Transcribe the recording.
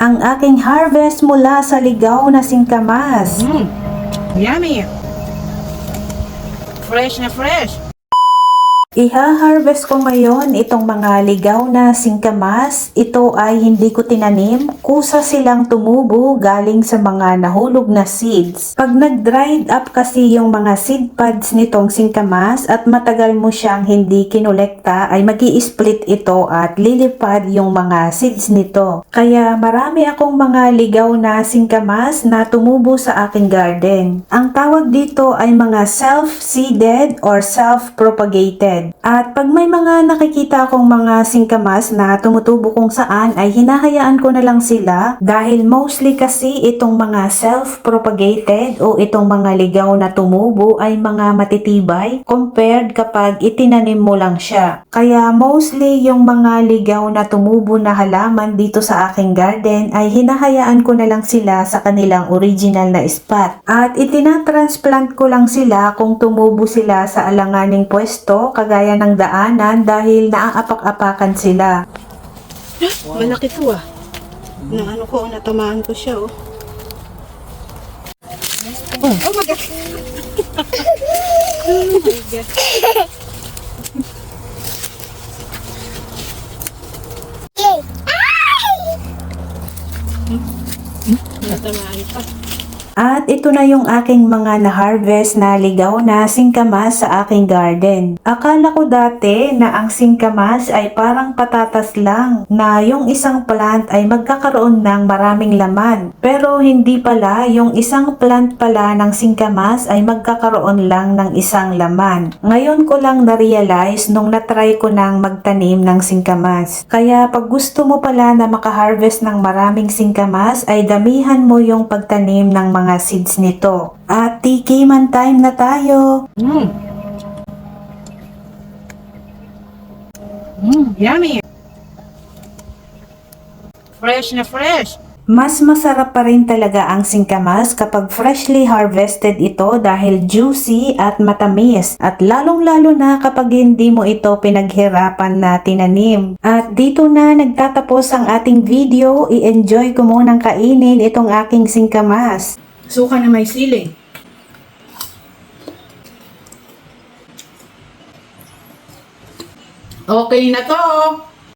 ang aking harvest mula sa ligaw na singkamas. Mmm, yummy. Fresh na fresh. Iha-harvest ko ngayon itong mga ligaw na singkamas. Ito ay hindi ko tinanim. Kusa silang tumubo galing sa mga nahulog na seeds. Pag nag-dried up kasi yung mga seed pods nitong singkamas at matagal mo siyang hindi kinolekta ay mag split ito at lilipad yung mga seeds nito. Kaya marami akong mga ligaw na singkamas na tumubo sa aking garden. Ang tawag dito ay mga self-seeded or self-propagated. At pag may mga nakikita akong mga singkamas na tumutubo kung saan ay hinahayaan ko na lang sila dahil mostly kasi itong mga self-propagated o itong mga ligaw na tumubo ay mga matitibay compared kapag itinanim mo lang siya. Kaya mostly yung mga ligaw na tumubo na halaman dito sa aking garden ay hinahayaan ko na lang sila sa kanilang original na spot. At itinatransplant ko lang sila kung tumubo sila sa alanganing pwesto kagaya ng daanan dahil naaapak-apakan sila. Malaki to ah. Na ano ko, natamaan ko siya oh. Oh, oh my God. oh my God. Natamaan pa. At ito na yung aking mga na-harvest na ligaw na singkamas sa aking garden. Akala ko dati na ang singkamas ay parang patatas lang na yung isang plant ay magkakaroon ng maraming laman. Pero hindi pala, yung isang plant pala ng singkamas ay magkakaroon lang ng isang laman. Ngayon ko lang na-realize nung na-try ko nang magtanim ng singkamas. Kaya pag gusto mo pala na makaharvest ng maraming singkamas ay damihan mo yung pagtanim ng mga seeds nito. At tikiman time na tayo. Mmm. Mmm, yummy. Fresh na fresh. Mas masarap pa rin talaga ang singkamas kapag freshly harvested ito dahil juicy at matamis at lalong-lalo na kapag hindi mo ito pinaghirapan na tinanim. At dito na nagtatapos ang ating video. I-enjoy ko munang kainin itong aking singkamas. Suka na may siling. Okay na to.